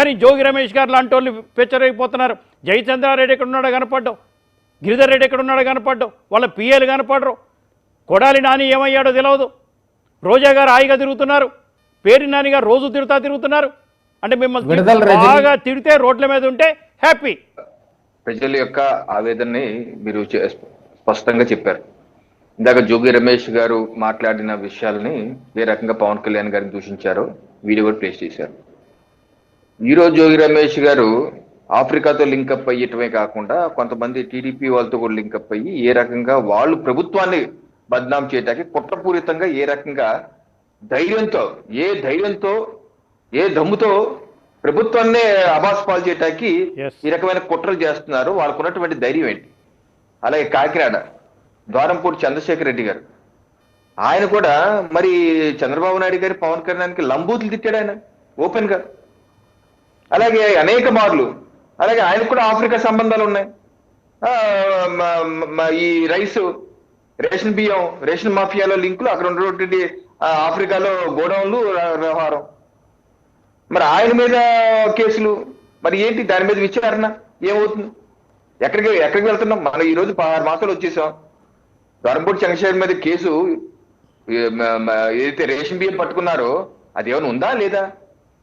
కానీ జోగి రమేష్ గారు లాంటి వాళ్ళు పెచ్చరైపోతున్నారు. జయచంద్రారెడ్డి ఎక్కడ ఉన్నాడో కనపడ్డావు గిరిధర్ రెడ్డి ఎక్కడ ఉన్నాడో కనపడ్డావు వాళ్ళ పిఏలు కనపడరు. కొడాలి నాని ఏమయ్యాడో తెలియదు రోజా గారు హాయిగా తిరుగుతున్నారు. పేరు నాని గారు రోజు తిరుగుతా తిరుగుతున్నారు. అంటే మిమ్మల్ని బాగా తిడితే రోడ్ల మీద ఉంటే హ్యాపీ. ప్రజల యొక్క ఆవేదనని మీరు స్పష్టంగా చెప్పారు. ఇందాక జోగి రమేష్ గారు మాట్లాడిన విషయాల్ని ఏ రకంగా పవన్ కళ్యాణ్ గారిని దూషించారో వీడియో కూడా ప్లేస్ చేశారు. ఈరోజు జోగి రమేష్ గారు ఆఫ్రికాతో లింకప్ అయ్యటమే కాకుండా కొంతమంది టీడీపీ వాళ్ళతో కూడా లింకప్ అయ్యి ఏ రకంగా వాళ్ళు ప్రభుత్వాన్ని బద్నాం చేయడానికి కుట్రపూరితంగా ఏ రకంగా ధైర్యంతో ఏ ధైర్యంతో ఏ దమ్ముతో ప్రభుత్వాన్నే అబాస్ పాలు చేయడానికి Yes. ఈ రకమైన కుట్రలు చేస్తున్నారు. వాళ్ళకు ఉన్నటువంటి ధైర్యం ఏంటి? అలాగే కాకినాడ ద్వారంపూడి చంద్రశేఖర్ రెడ్డి గారు. ఆయన కూడా మరి చంద్రబాబు నాయుడు గారి పవన్ కళ్యాణ్కి లంబూతులు తిట్టాడు ఆయన ఓపెన్గా అలాగే అనేక మార్లు. అలాగే ఆయనకు కూడా ఆఫ్రికా సంబంధాలు ఉన్నాయి. ఈ రైస్ రేషన్ బియ్యం రేషన్ మాఫియాలో లింకులు అక్కడ ఉన్నటువంటి ఆఫ్రికాలో గోడౌన్లు వ్యవహారం. మరి ఆయన మీద కేసులు మరి ఏంటి? దాని మీద విచారణ ఏమవుతుంది? ఎక్కడికి ఎక్కడికి వెళ్తున్నాం? మనం ఈ రోజు ఆరు మాసాలు వచ్చేసాం. దొరంపూడి చంద్రశేఖర్ మీద కేసు ఏదైతే రేషన్ బియ్యం పట్టుకున్నారో అది ఏమైనా ఉందా లేదా?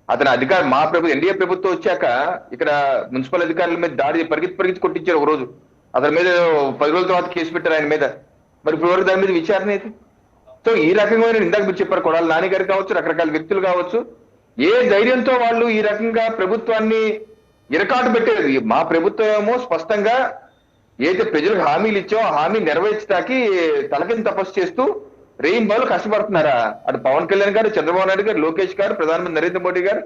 అతని అధికార మా ప్రభుత్వం ఎన్డీఏ ప్రభుత్వం వచ్చాక ఇక్కడ మున్సిపల్ అధికారుల మీద దాడి పరిగెత్తి పరిగెత్తి కొట్టించారు ఒక రోజు అతని మీద పది రోజుల తర్వాత కేసు పెట్టారు ఆయన మీద. మరి ఇప్పుడు దాని మీద విచారణ అయితే? సో ఈ రకంగా ఇందాక మీరు చెప్పారు కొడాలి నాని గారు కావచ్చు రకరకాల వ్యక్తులు కావచ్చు. ఏ ధైర్యంతో వాళ్ళు ఈ రకంగా ప్రభుత్వాన్ని ఇరకాటు పెట్టేది? మా ప్రభుత్వం ఏమో స్పష్టంగా ఏదైతే ప్రజలకు హామీలు ఇచ్చో ఆ హామీ నెరవేర్చడానికి తలకిని తపస్సు చేస్తూ రేయింబాలు కష్టపడుతున్నారా? అటు పవన్ కళ్యాణ్ గారు చంద్రబాబు నాయుడు గారు లోకేష్ గారు ప్రధానమంత్రి నరేంద్ర మోడీ గారు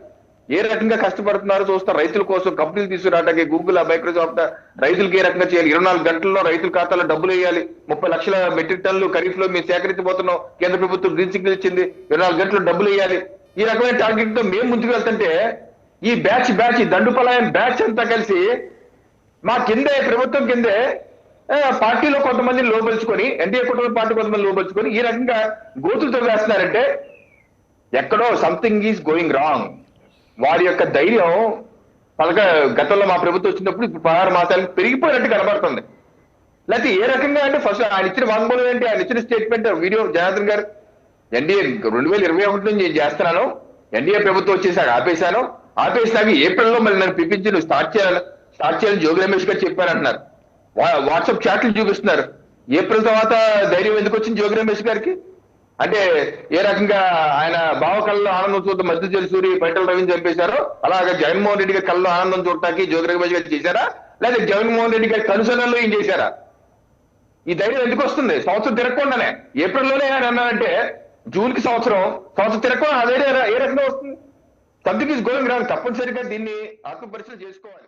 ఏ రకంగా కష్టపడుతున్నారో చూస్తారు రైతుల కోసం కంపెనీలు తీసుకురావడానికి గూగుల్ మైక్రోసాఫ్ట్ రైతులకు ఏ రకంగా చేయాలి? ఇరవై నాలుగు గంటల్లో రైతుల ఖాతాలో డబ్బులు వేయాలి. ముప్పై లక్షల మెట్రిక్ టన్నులు ఖరీఫ్లో మేము సేకరించబోతున్నాం. కేంద్ర ప్రభుత్వం గ్రీన్ సిగ్నల్ ఇచ్చింది. ఇరవై నాలుగు గంటలు డబ్బులు వేయాలి. ఈ రకమైన టార్గెట్తో మేము ముందుకు వెళ్తుంటే ఈ బ్యాచ్ బ్యాచ్ దండుపలాయం బ్యాచ్ అంతా కలిసి మా కిందే ప్రభుత్వం కిందే పార్టీలో కొంతమందిని లోపలుచుకొని ఎన్డీఏ కుటుంబ పార్టీ కొంతమంది లోపలుచుకొని ఈ రకంగా గోతులతో వేస్తున్నారంటే ఎక్కడో సంథింగ్ ఈజ్ గోయింగ్ రాంగ్ వారి యొక్క ధైర్యం పలక గతంలో మా ప్రభుత్వం వచ్చినప్పుడు ఇప్పుడు పదహారు మాసాలకు పెరిగిపోయినట్టు కనబడుతుంది. లేకపోతే ఏ రకంగా అంటే ఫస్ట్ ఆయన ఇచ్చిన వాంగ్మూలం ఏంటి? ఆయన ఇచ్చిన స్టేట్మెంట్ వీడియో జనార్దన్ గారు ఎన్డీఏ రెండు వేల ఇరవై ఒకటి నుంచి నేను చేస్తున్నాను. ఎన్డీఏ ప్రభుత్వం వచ్చేసాక ఆపేశాను. ఆపేసాక ఏప్రిల్లో మళ్ళీ నన్ను పిలిపించి నువ్వు స్టార్ట్ చేయాలి స్టార్ట్ చేయాలని జోగి రమేష్ గారు చెప్పారంటున్నారు. వాట్సాప్ చాట్లు చూపిస్తున్నారు. ఏప్రిల్ తర్వాత ధైర్యం ఎందుకు వచ్చింది జోగి రమేష్ గారికి? అంటే ఏ రకంగా ఆయన బావ కళ్ళలో ఆనందం చూద్దాం మధ్య సూరి పైటల్ రవిని చంపేశారో. అలాగే జగన్మోహన్ రెడ్డి గారి కళ్ళలో ఆనందం చూడటానికి జోగి రమేష్ గారు చేశారా? లేదా జగన్మోహన్ రెడ్డి గారి కనుసరణలో ఏం చేశారా? ఈ ధైర్యం ఎందుకు వస్తుంది? సంవత్సరం తిరగకుండానే. ఏప్రిల్లోనే ఆయన అన్నారంటే జూన్కి సంవత్సరం సంవత్సరం తిరగకుండా అదే ఏ రకంగా వస్తుంది? Something is going wrong. తప్పనిసరిగా దీన్ని ఆత్మపరిశీలన చేసుకోవాలి.